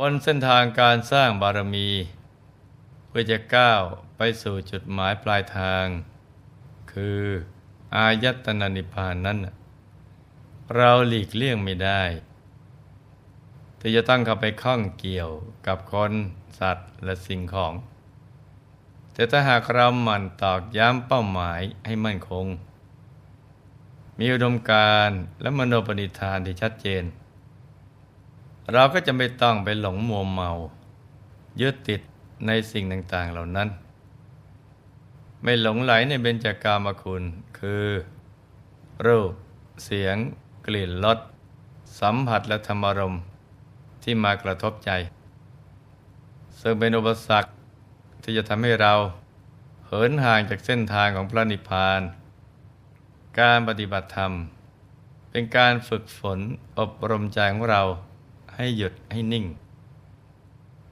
บนเส้นทางการสร้างบารมี เพื่อจะก้าวไปสู่จุดหมายปลายทาง คืออายตนะนิพพานนั้น เราหลีกเลี่ยงไม่ได้ที่จะต้องเข้าไปข้องเกี่ยวกับคนสัตว์และสิ่งของ แต่ถ้าหากเราหมั่นตอกย้ำเป้าหมายให้มั่นคง มีอุดมการณ์และมโนปณิธานที่ชัดเจน เราก็จะไม่ต้องไปหลงมัวเมายึดติดในสิ่งต่างๆเหล่านั้น ไม่หลงไหลในเบญจากามคุณ คือ รูป เสียง กลิ่นรสสัมผัสและธรรมารมณ์ที่มากระทบใจ ซึ่งเป็นอุปสรรคที่จะทำให้เรา เหินห่างจากเส้นทางของพระนิพพาน การปฏิบัติธรรม เป็นการฝึกฝนอบรมใจของเรา ให้หยุดให้นิ่ง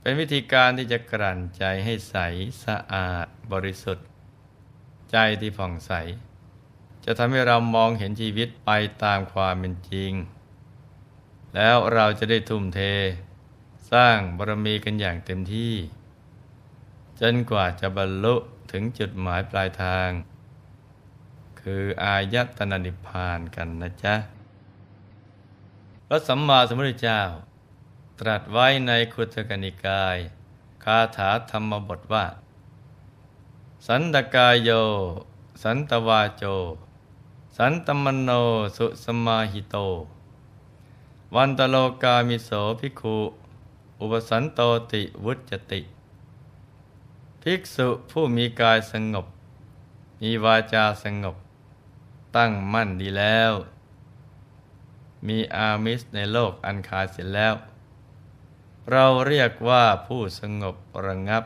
เป็นวิธีการที่จะกลั่นใจให้ใสสะอาดบริสุทธิ์ ใจที่ผ่องใส จะทำให้เรามองเห็นชีวิตไปตามความเป็นจริง แล้วเราจะได้ทุ่มเท สร้างบารมีกันอย่างเต็มที่ จนกว่าจะบรรลุถึงจุดหมายปลายทาง คืออายตนะนิพพานกันนะจ๊ะพระสัมมาสัมพุทธเจ้า ตรัสไว้ในคุตกนิกาย คาถาธรรมบทว่า สันตกายโย สันตวาโจ สันตมโนสุสมาหิโต วันตโลกามิโสภิกขุ อุปสันโตติวุจติ ภิกษุผู้มีกายสงบ มีวาจาสงบ ตั้งมั่นดีแล้ว มีอามิสในโลกอันคาเสร็จแล้ว เราเรียกว่าผู้สงบระงับ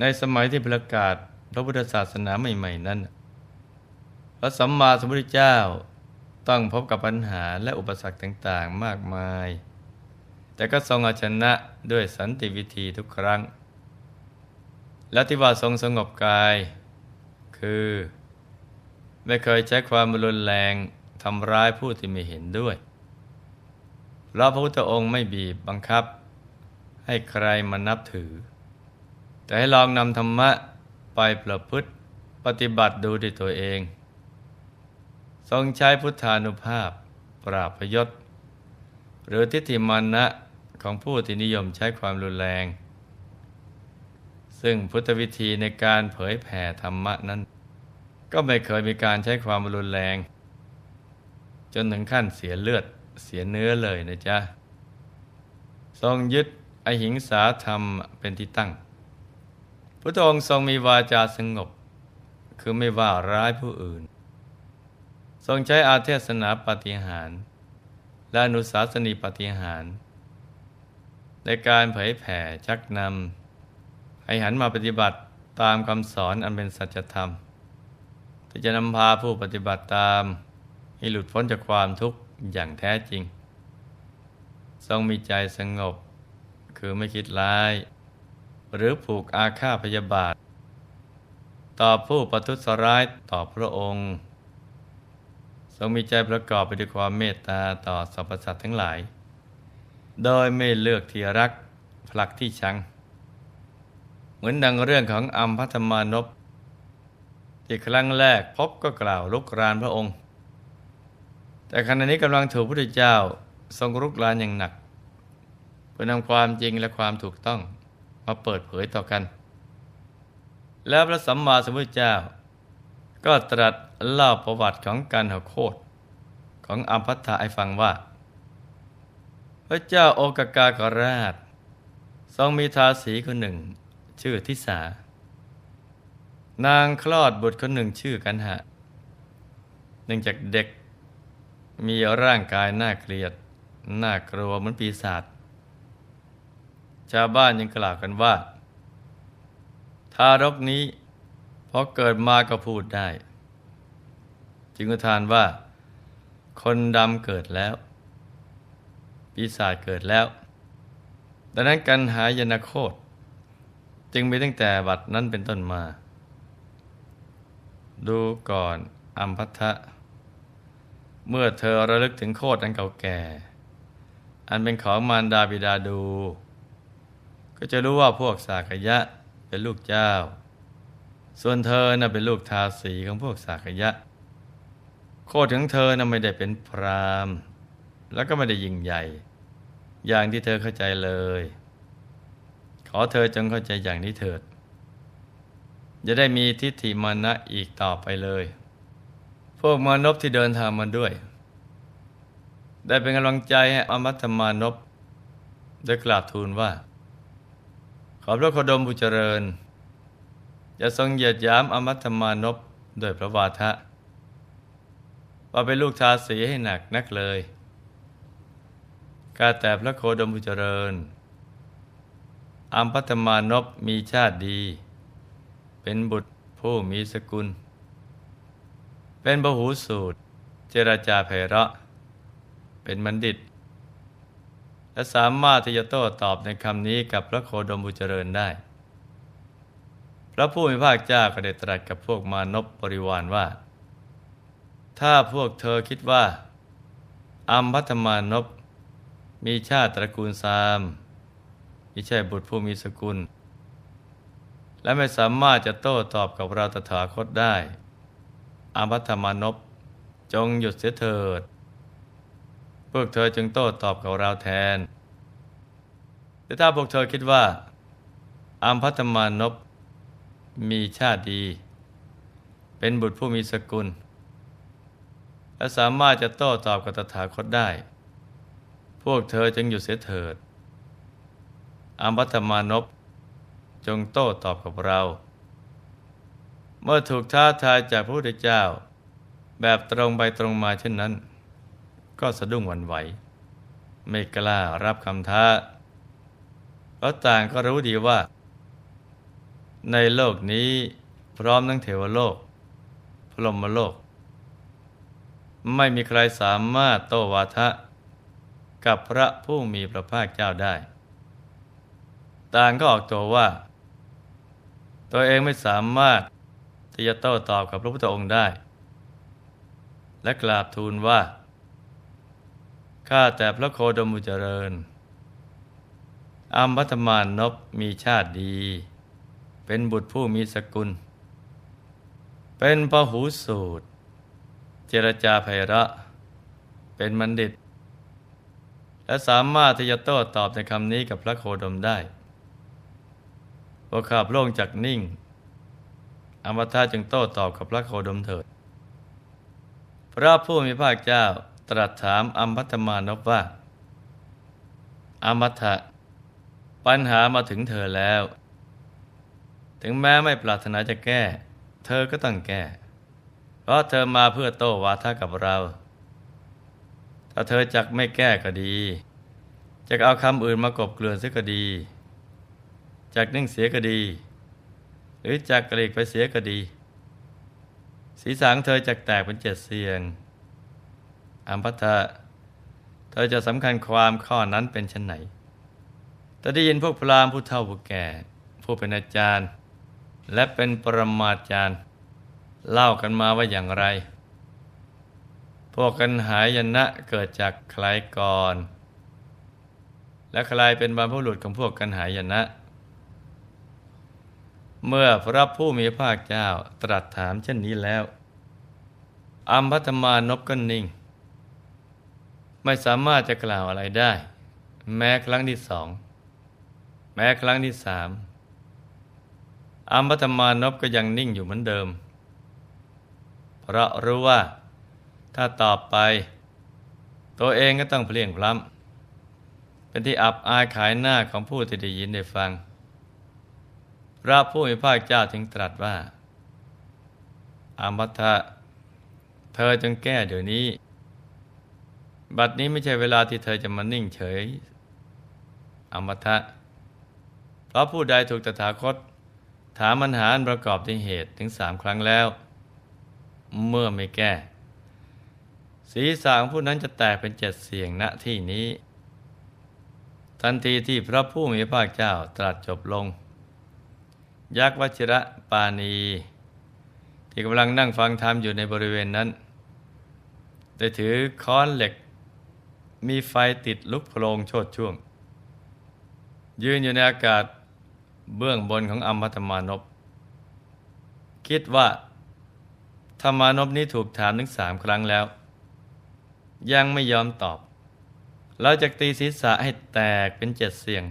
ในสมัยที่ประกาศพระพุทธศาสนาใหม่ ๆ นั้น พระสัมมาสัมพุทธเจ้าต้องพบกับปัญหาและอุปสรรคต่างๆมากมาย แต่ก็ทรงอาชนะด้วยสันติวิธีทุกครั้ง และที่ว่าทรงสงบกาย คือ ไม่เคยใช้ความรุนแรงทำร้ายผู้ที่ไม่เห็นด้วย เพราะพระพุทธองค์ไม่บีบบังคับ ให้ใครมานับถือ แต่ให้ลองนำธรรมะไปประพฤติปฏิบัติดูด้วยตัวเอง ทรงใช้พุทธานุภาพ ปราบพยศ หรือทิฏฐิมานะของผู้ที่นิยมใช้ความรุนแรง ซึ่งพุทธวิธีในการเผยแผ่ธรรมะนั้น ก็ไม่เคยมีการใช้ความรุนแรง จนถึงขั้นเสียเลือด เสียเนื้อเลยนะจ๊ะ ทรงยึดอหิงสาธรรมเป็นที่ตั้ง พระองค์ทรงมีวาจาสงบ คือไม่ว่าร้ายผู้อื่น ทรงใช้อาเทศนาปฏิหาร และอนุสาสนีปฏิหาร ในการเผยแผ่ชักนำให้หันมาปฏิบัติตามคำสอนอันเป็นสัจธรรมที่จะนำพาผู้ปฏิบัติตาม ให้หลุดพ้นจากความทุกข์ อย่างแท้จริง ทรงมีใจสงบ คือไม่คิดร้าย หรือผูกอาฆาตพยาบาท ต่อผู้ประทุษร้ายต่อพระองค์ ทรงมีใจประกอบไปด้วยความเมตตาต่อสรรพสัตว์ทั้งหลาย โดยไม่เลือกที่รักผลักที่ชัง เหมือนดังเรื่องของอัมพัทมานพที่ครั้งแรกพบก็กล่าวลุกรานพระองค์ แต่ขณะนี้กำลังถูกพระพุทธเจ้าทรงรุกรานอย่างหนัก เพื่อนำความจริงและความถูกต้องมาเปิดเผยต่อกัน แล้วพระสัมมาสัมพุทธเจ้า ก็ตรัสเล่าประวัติของการหโคตของอัมพัทธะให้ฟังว่า พระเจ้าโอกากากราช ทรงมีทาสีคนหนึ่ง ชื่อทิสา นางคลอดบุตรคนหนึ่งชื่อกันหะเนื่องจากเด็ก มีร่างกายน่าเกลียด น่ากลัวเหมือนปีศาจชาวบ้านยังกล่าวกันว่า ทารกนี้พอเกิดมาก็พูดได้ จึงอุทานว่า คนดำเกิดแล้ว ปีศาจเกิดแล้ว ดังนั้นการหายนาโคต จึงมีตั้งแต่บัดนั้นเป็นต้นมา ดูก่อนอัมพัทธะ เมื่อเธอระลึกถึงโคตรอันเก่าแก่ อันเป็นของมารดาบิดาดู ก็จะรู้ว่าพวกสากยะเป็นลูกเจ้า ส่วนเธอน่ะเป็นลูกทาสีของพวกสากยะ โคตรของเธอน่ะไม่ได้เป็นพรามแล้วก็ไม่ได้ยิ่งใหญ่ อย่างที่เธอเข้าใจเลย ขอเธอจงเข้าใจอย่างนี้เถิดจะได้มีทิฏฐิมานะอีกต่อไปเลย พวกมานพที่เดินทางมาด้วย ได้เป็นกำลังใจให้อมัตตมานพได้กราบทูลว่า ขอพระโคดมบุเจริญจะทรงเหยียดยามอมัตตมานพโดยพระวาทะว่าเป็นลูกทาสีให้หนักนักเลยกาแต่พระโคดมบุเจริญอัมพัตมานพมีชาติดี เป็นบุตรผู้มีสกุล เป็นบหูสูตร เจรจาไพเราะ เป็นบัณฑิต และสามารถที่จะโต้ตอบในคำนี้กับพระโคดมบุเจริญได้ พระผู้มีภาคเจ้าก็ได้ตรัสกับพวกมานพบริวารว่า ถ้าพวกเธอคิดว่า อัมพัตมานพมีชาติตระกูลซามมิใช่บุตรผู้มีสกุล และไม่สามารถจะโต้ตอบกับเราตถาคตได้ อามัตมานพจงหยุดเสียเถิด พวกเธอจึงโต้ตอบกับเราแทน แต่ถ้าพวกเธอคิดว่าอามพัตมานพมีชาติดี เป็นบุตรผู้มีสกุล และสามารถจะโต้ตอบกับตถาคตได้ พวกเธอจึงหยุดเสียเถิดอัมพัตมานพจงโต้ตอบกับเรา เมื่อถูกท้าทายจากพระพุทธเจ้า แบบตรงไปตรงมาเช่นนั้น ก็สะดุ้งหวั่นไหว ไม่กล้ารับคำท้าเพราะต่างก็รู้ดีว่า ในโลกนี้พร้อมทั้งเทวโลก พรหมโลก ไม่มีใครสามารถโต้วาทะ กับพระผู้มีพระภาคเจ้าได้ ต่างก็ออกตัวว่า ตัวเองไม่สามารถ ที่จะโต้ตอบกับพระพุทธองค์ได้ และกราบทูลว่า ข้าแต่พระโคดมุเจริญอัมพัตมานนบมีชาติดี เป็นบุตรผู้มีสกุล เป็นพหูสูตร เจรจาไพระเป็นบัณฑิต และสามารถที่จะโต้ตอบในคำนี้กับพระโคดมได้พอขาบโล่งจากนิ่ง อมตะจึงโต้ตอบกับพระโคดมเถิด พระผู้มีพระเจ้าตรัสถามอัมพัตมานพว่า อมตะปัญหามาถึงเธอแล้ว ถึงแม้ไม่ปรารถนาจะแก้ เธอก็ต้องแก้ เพราะเธอมาเพื่อโต้วาทะกับเรา ถ้าเธอจักไม่แก้ก็ดีจะเอาคำอื่นมากบเกลื่อนเสียก็ดีจากนิ่งเสียก็ดี หรือจากกระเลกไปเสียก็ดีสีสังเธอจักแตกเป็นเจ็ดเสียง อัมพัทะเธอจะสำคัญความข้อนั้นเป็นชั้นไหน แต่ได้ยินพวกพราหมณ์ผู้เฒ่าผู้แก่ ผู้เป็นอาจารย์ และเป็นปรมาจารย์ เล่ากันมาว่าอย่างไร พวกกันหายยนะเกิดจากใครก่อน และใครเป็นบรรพบุรุษของพวกกันหายยนะ เมื่อพระผู้มีพระเจ้าตรัสถามเช่นนี้แล้ว อัมพัตมานพก็นิ่ง ไม่สามารถจะกล่าวอะไรได้ แม้ครั้งที่สอง แม้ครั้งที่สามอัมพัตมานพก็ยังนิ่งอยู่เหมือนเดิม เพราะรู้ว่า ถ้าตอบไป ตัวเองก็ต้องเพลียงพล้ำเป็นที่อับอายขายหน้าของผู้ที่ได้ยินได้ฟัง พระผู้มีพระเจ้าถึงตรัสว่า อามัตะเธอจงแก้เดี๋ยวนี้ บัดนี้ไม่ใช่เวลาที่เธอจะมานิ่งเฉย อมตะเพราะผู้ใดถูกตถาคต ถามปัญหาประกอบด้วยเหตุถึงสามครั้งแล้ว เมื่อไม่แก้ ศีรษะของผู้นั้นจะแตกเป็นเจ็ดเสียงณที่นี้ ทันทีที่พระผู้มีพระเจ้าตรัสจบลง ยักษ์วชิระปาณีที่กำลังนั่งฟังธรรมอยู่ในบริเวณนั้น ได้ถือค้อนเหล็ก มีไฟติดลุกโพลงโชดช่วง ยืนอยู่ในอากาศเบื้องบนของอัมพัตมานพคิดว่าธรรมานพนี้ถูกถามถึงสามครั้งแล้ว ยังไม่ยอมตอบ เราจะตีศีรษะให้แตกเป็นเจ็ดเสียง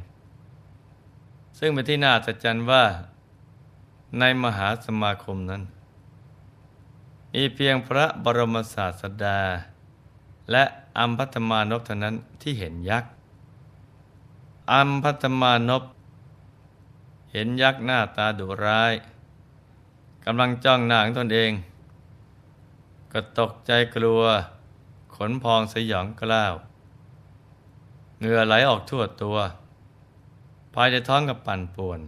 ซึ่งเป็นที่น่าสัจจันว่า ในมหาสมาคมนั้น มีเพียงพระบรมศาสดา และอัมพัตมานพเท่านั้นที่เห็นยักษ์อัมพัตมานพ เห็นยักษ์หน้าตาดุร้ายกำลังจ้องหน้าของตนเอง ก็ตกใจกลัว ขนพองสยองกล้าวเหงื่อไหลออกทั่วตัว ภายในท้องกับปั่นป่วน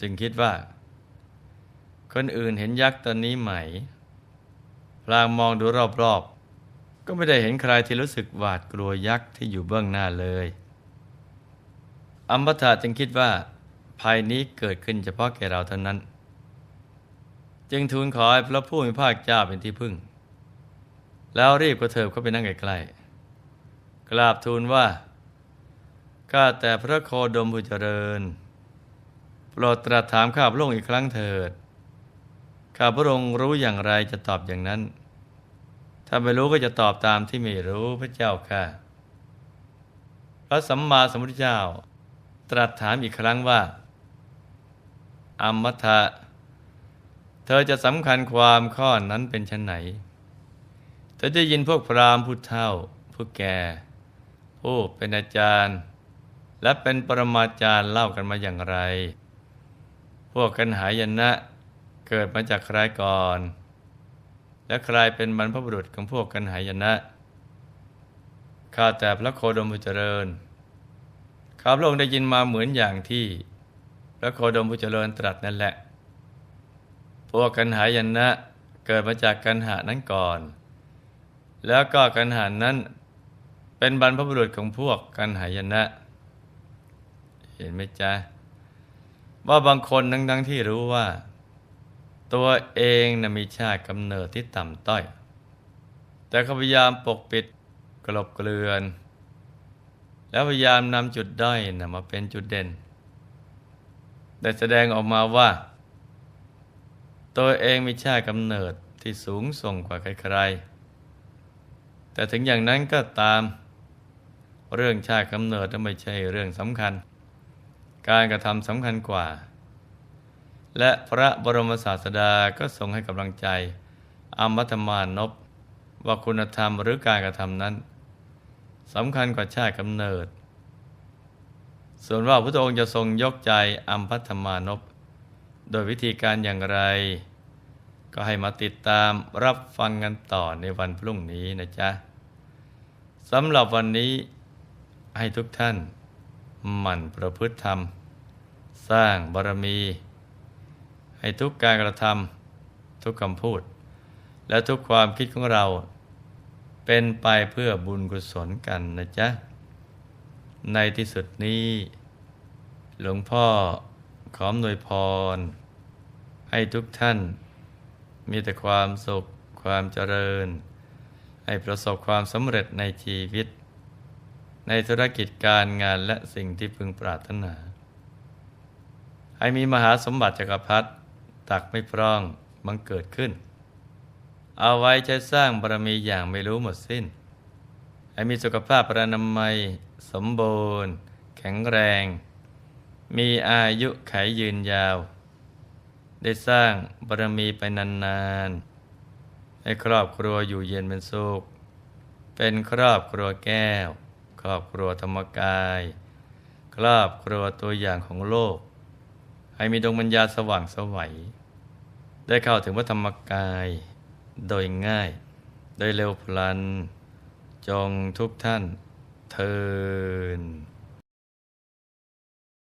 จึงคิดว่า คนอื่นเห็นยักษ์ตนนี้ไหม พลางมองดูรอบๆ ก็ไม่ได้เห็นใครที่รู้สึกหวาดกลัวยักษ์ที่อยู่เบื้องหน้าเลยอัมพทาจึงคิดว่า ภัยนี้เกิดขึ้นเฉพาะแก่เราเท่านั้น จึงทูลขอให้พระผู้มีภาคเจ้าเป็นที่พึ่ง แล้วรีบกระเถิบเข้าไปนั่งใกล้ๆกราบทูลว่า ข้าแต่พระโคดมผู้เจริญ โปรดตรัสถามข้าพระองค์อีกครั้งเถิด ข้าพระองค์รู้อย่างไรจะตอบอย่างนั้น ถ้าไม่รู้ก็จะตอบตามที่ไม่รู้พระเจ้าค่ะ พระสัมมาสัมพุทธเจ้า ตรัสถามอีกครั้งว่าอมมัทะเธอจะสำคัญความข้อนั้นเป็นชนไหน เธอจะยินพวกพราหมณ์ผู้เฒ่า ผู้แก่ ผู้เป็นอาจารย์ และเป็นปรมาจารย์เล่ากันมาอย่างไร วกกันหายนะเกิดมาจากใครก่อน และใครเป็นบรรพบุรุษของพวกกันหายนะข้าแต่พระโคดมผู้เจริญข้าพระองค์ได้ยินมาเหมือนอย่างที่ พระโคดมผู้เจริญตรัสนั่นแหละ พวกกันหายนะเกิดมาจากกันหานั้นก่อน แล้วก็กันหานั้นเป็นบรรพบุรุษของพวกกันหายนะ เห็นไหมจ๊ะ ว่าบางคนทั้งทั้งที่รู้ว่า ตัวเองนะมีชาติกำเนิดที่ต่ำต้อย แต่เขาพยายามปกปิดกลบเกลื่อน แล้วพยายามนำจุดด้อยนะมาเป็นจุดเด่นได้แสดงออกมาว่า ตัวเองมีชาติกำเนิดที่สูงส่งกว่าใครๆแต่ถึงอย่างนั้นก็ตาม เรื่องชาติกำเนิดไม่ใช่เรื่องสำคัญ การกระทำสำคัญกว่า และพระบรมศาสดาก็ทรงให้กำลังใจอมัตมานพว่าคุณธรรมหรือการกระทำนั้นสำคัญกว่าชาติกำเนิด ส่วนว่าพระองค์จะทรงยกใจอัมพัธมานพโดยวิธีการอย่างไร ก็ให้มาติดตามรับฟังกันต่อในวันพรุ่งนี้นะจ๊ะสำหรับวันนี้ให้ทุกท่านหมั่นประพฤติธรรม สร้างบารมี ให้ทุกการกระทำทุกคำพูด และทุกความคิดของเรา เป็นไปเพื่อบุญกุศลกันนะจ๊ะ ในที่สุดนี้ หลวงพ่อขออำนวยพร ให้ทุกท่าน มีแต่ความสุขความเจริญ ให้ประสบความสำเร็จในชีวิต ในธุรกิจการงานและสิ่งที่พึงปรารถนา ให้มีมหาสมบัติจักรพรรดิตักไม่พร่องบังเกิดขึ้น เอาไว้ใช้สร้างบารมีอย่างไม่รู้หมดสิ้น ให้มีสุขภาพประนามัย สมบูรณ์ แข็งแรง มีอายุไขยืนยาว ได้สร้างบารมีไปนานๆ ให้ครอบครัวอยู่เย็นเป็นสุข เป็นครอบครัวแก้ว ครอบครัวธรรมกาย ครอบครัวตัวอย่างของโลก ให้มีดวงปัญญาสว่างสวัย ได้เข้าถึงพระธรรมกายโดยง่าย โดยเร็วพลัน จงทุกท่านเทิน